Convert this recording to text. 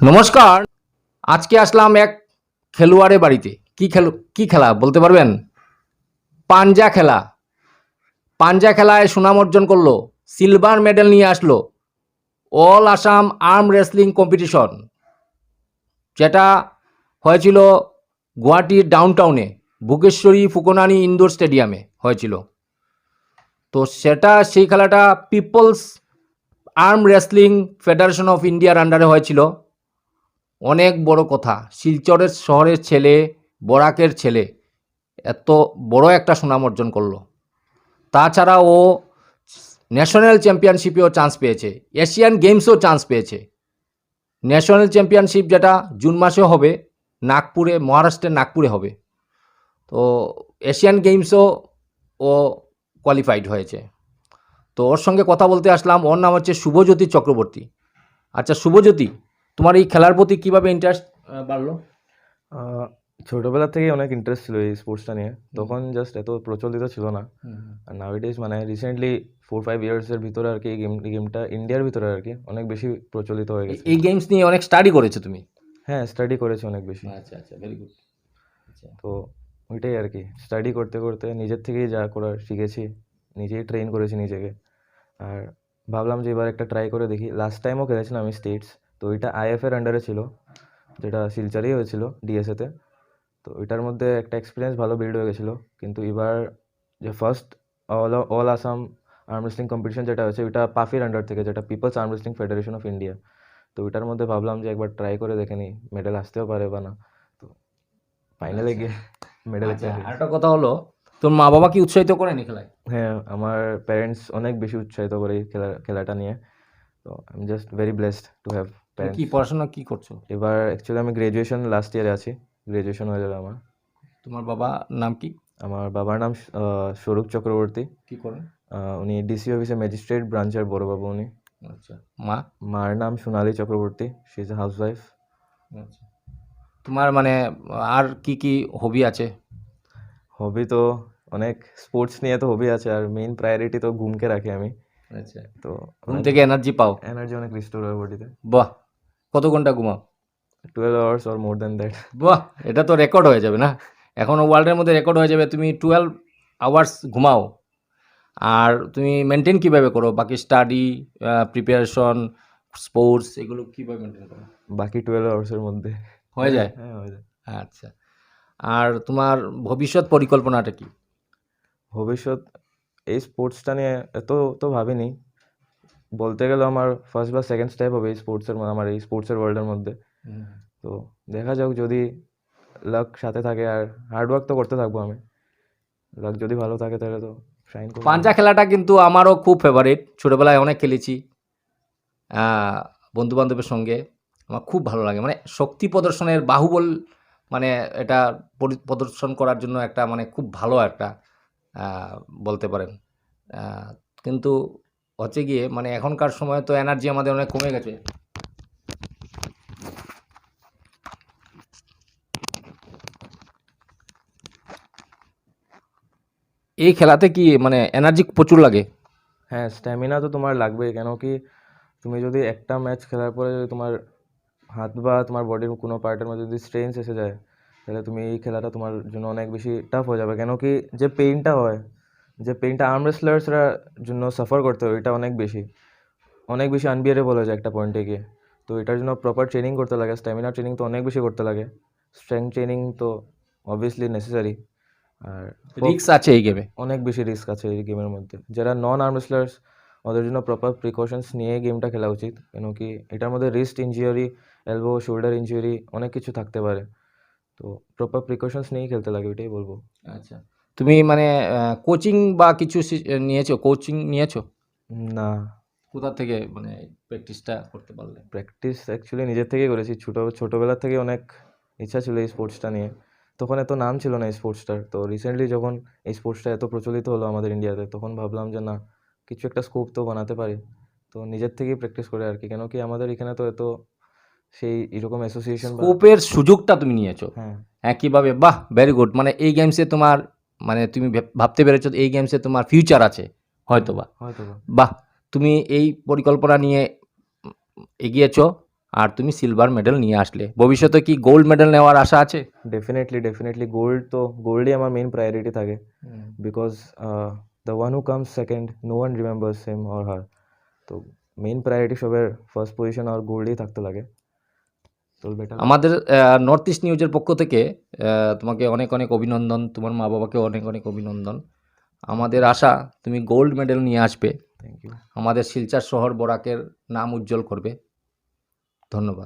নমস্কার। আজকে আসলাম এক খেলোয়াড়ের বাড়িতে। কি খেল, কি খেলা বলতে পারবেন? পাঞ্জা খেলা। পাঞ্জা খেলায় সুনাম অর্জন করল, সিলভার মেডেল নিয়ে আসলো, all Assam arm wrestling competition. যেটা হয়েছিল গুয়াহাটির ডাউনটাউনে, ভুগেশ্বরী ফুকনানি ইনডোর স্টেডিয়ামে হয়েছিল। তো সেটা, সেই খেলাটা people's arm wrestling federation of ইন্ডিয়ার আন্ডারে হয়েছিল। অনেক বড় কথা। শিলচরের শহরের ছেলে, বরাকের ছেলে, এত বড় একটা সুনাম অর্জন করল। তাছাড়া ও ন্যাশনাল চ্যাম্পিয়নশিপেও চান্স পেয়েছে। এশিয়ান গেমসেও চান্স পেয়েছে। ন্যাশনাল চ্যাম্পিয়নশিপ যেটা জুন মাসে হবে, নাগপুরে, মহারাষ্ট্রের নাগপুরে হবে। তো এশিয়ান গেমসও ও কোয়ালিফাইড হয়েছে। তো ওর সঙ্গে কথা বলতে আসলাম। ওর নাম হচ্ছে শুভজ্যোতি চক্রবর্তী। আচ্ছা শুভজ্যোতি তোমার এই খেলার প্রতি কীভাবে ইন্টারেস্ট বাড়লো? ছোটবেলা থেকেই অনেক ইন্টারেস্ট ছিল এই স্পোর্টসটা নিয়ে। তখন জাস্ট এত প্রচলিত ছিল না। আর নাউডেজ মানে রিসেন্টলি ফোর ফাইভ ইয়ার্সের ভিতরে আর কি এই গেম গেমটা ইন্ডিয়ার ভিতরে আর কি অনেক বেশি প্রচলিত হয়ে গেছে। এই গেমস নিয়ে অনেক স্টাডি করেছ তুমি? হ্যাঁ স্টাডি করেছি অনেক বেশি। আচ্ছা আচ্ছা ভেরি গুড আচ্ছা। তো ওইটাই আর কি। স্টাডি করতে করতে নিজের থেকেই যা করার শিখেছি নিজেই ট্রেন করেছি নিজেকে। আর ভাবলাম যে এবার একটা ট্রাই করে দেখি। লাস্ট টাইমও খেলেছিলাম আমি স্টেটস তো ওইটা আইএফের আন্ডারে ছিল যেটা শিলচরেই হয়েছিল ডিএসএতে তো। ওইটার মধ্যে একটা এক্সপিরিয়েন্স ভালো বিল্ড হয়ে গেছিল কিন্তু এবার যে first all all Assam arm wrestling competition যেটা হয়েছে ওইটা পাফির আন্ডার থেকে যেটা people's arm wrestling federation of India তো ওইটার মধ্যে ভাবলাম যে একবার ট্রাই করে দেখে নিই মেডেল আসতেও পারে বা না। তো ফাইনালে গিয়ে মেডেল আচ্ছা আরেকটা কথা হলো তোর মা বাবা কি উৎসাহিত করেনি খেলায়? হ্যাঁ আমার প্যারেন্টস অনেক বেশি উৎসাহিত করে এই খেলা খেলাটা নিয়ে। তো I am just very blessed to have কি পড়াশোনা কি করছ? এবার অ্যাকচুয়ালি আমি গ্র্যাজুয়েশন লাস্ট ইয়ারে আছি। গ্র্যাজুয়েশন হয়ে যাবে আমার। তোমার বাবা নাম কি? আমার বাবার নাম স্বরূপ চক্রবর্তী। কি করেন? উনি ডিসি অফিসে ম্যাজিস্ট্রেট ব্রাঞ্চের বড়বাবু উনি। আচ্ছা। মা? মার নাম Sonali Chakraborty. She is a housewife আচ্ছা। তোমার মানে আর কি কি হবি আছে? হবি তো অনেক স্পোর্টস নিয়ে তো হবি আছে। আর মেইন প্রায়োরিটি তো ঘুমকে রাখি আমি। আচ্ছা। তো ঘুম থেকে এনার্জি পাও। এনার্জি অনেক রিস্টোর হয় বডিতে বাহ! কত ঘণ্টা ঘুমাও? Twelve hours or more than that বাহ এটা তো রেকর্ড হয়ে যাবে না। এখন ওয়ার্ল্ডের মধ্যে রেকর্ড হয়ে যাবে তুমি টুয়েলভ আওয়ার্স ঘুমাও। আর তুমি মেনটেন কীভাবে করো? বাকি স্টাডি প্রিপারেশন স্পোর্টস এগুলো কীভাবে মেনটেন করো? বাকি টুয়েলভ আওয়ার্সের মধ্যে। হয়ে যায়? হ্যাঁ হয়ে যায়। আচ্ছা। আর তোমার ভবিষ্যৎ পরিকল্পনাটা কি? ভবিষ্যৎ এই স্পোর্টসটা নিয়ে এত তো ভাবিনি। বলতে গেলে আমার ফার্স্ট বা সেকেন্ড স্টেপ হবে এই স্পোর্টসের আমার এই স্পোর্টসের ওয়ার্ল্ডের মধ্যে। তো দেখা যাক যদি লাক সাথে থাকে আর হার্ডওয়ার্ক তো করতে থাকব আমি। লাক যদি ভালো থাকে তাহলে তো শাইন করব। পাঞ্জা খেলাটা কিন্তু আমারও খুব ফেভারিট ছোটোবেলায় অনেক খেলেছি বন্ধু বান্ধবের সঙ্গে। আমার খুব ভালো লাগে। মানে শক্তি প্রদর্শনের বাহুবল মানে এটা পরি- প্রদর্শন করার জন্য একটা মানে খুব ভালো একটা বলতে পারেন। কিন্তু হচ্ছে গিয়ে মানে এখনকার সময় তো এনার্জি আমাদের অনেক কমে গেছে। এই খেলাতে কি মানে এনার্জি প্রচুর লাগে? হ্যাঁ স্ট্যামিনা তো তোমার লাগবেই, কেন কি তুমি যদি একটা ম্যাচ খেলার পরে যদি তোমার হাত বা তোমার বডির কোনো পার্টের মধ্যে যদি স্ট্রেন্স এসে যায়, তাহলে তুমি এই খেলাটা তোমার জন্য অনেক বেশি টাফ হয়ে যাবে। কেন কি যে পেইনটা হয় যে পেইনটা আর্ম রেসলার্সরা জন্য সাফার করতে হয় এটা অনেক বেশি। অনেক বেশি আনবিয়ারেবল হয়ে যায় একটা পয়েন্টে গিয়ে। তো এটার জন্য প্রপার ট্রেনিং করতে লাগে স্ট্যামিনা ট্রেনিং তো অনেক বেশি করতে লাগে। স্ট্রেংথ ট্রেনিং তো অবভিয়াসলি নেসেসারি আর রিস্ক আছে এই গেমে অনেক বেশি রিস্ক আছে এই গেমের মধ্যে। যারা নন আর্ম রেসলার্স ওদের জন্য প্রপার প্রিকশনস নিয়ে গেমটা খেলা উচিত। কেন কি এটার মধ্যে wrist injury elbow shoulder injury অনেক কিছু থাকতে পারে। তো প্রপার প্রিকশনস নিয়েই খেলতে লাগে ওইটাই বলব। আচ্ছা। তুমি মানে কোচিং বা কিছু নিয়েছো? কোচিং নিয়েছো? না। কোথা থেকে মানে প্র্যাকটিসটা করতে পারলে? প্র্যাকটিস অ্যাকচুয়ালি নিজের থেকেই করেছি। ছোটো ছোটোবেলা থেকে অনেক ইচ্ছা ছিল এই স্পোর্টসটা নিয়ে। তখন এত নাম ছিল না এই স্পোর্টসটার তো রিসেন্টলি যখন এই স্পোর্টসটা এত প্রচলিত হলো আমাদের ইন্ডিয়াতে তখন ভাবলাম যে না কিছু একটা স্কোপ তো বানাতে পারি। তো নিজের থেকেই প্র্যাকটিস করে আর কি। কেন কি আমাদের এখানে তো এত সেই এরকম অ্যাসোসিয়েশন স্কোপের সুযোগটা তুমি নিয়েছো? হ্যাঁ। হ্যাঁ কীভাবে বাহ ভেরি গুড মানে এই গেমসে তোমার মানে তুমি ভেব- ভাবতে পেরেছ এই গেমসে তোমার ফিউচার আছে হয়তো বা বাহ তুমি এই পরিকল্পনা নিয়ে এগিয়েছ আর তুমি সিলভার মেডেল নিয়ে আসলে। ভবিষ্যতে কি গোল্ড মেডেল নেওয়ার আশা আছে? ডেফিনেটলি ডেফিনেটলি গোল্ড তো গোল্ডই আমার মেন প্রায়োরিটি থাকে। Because the one who comes second no one remembers him or her তো মেন প্রায়োরিটি সবের ফার্স্ট পজিশন আর গোল্ডই থাকতে লাগে। আমাদের নর্থ ইস্ট নিউজের পক্ষ থেকে তোমাকে অনেক অনেক অভিনন্দন তোমার মা বাবাকে অনেক অনেক অভিনন্দন। আমাদের আশা তুমি গোল্ড মেডেল নিয়ে আসবে। আমাদের শিলচার শহর বরাকের নাম উজ্জ্বল করবে। ধন্যবাদ।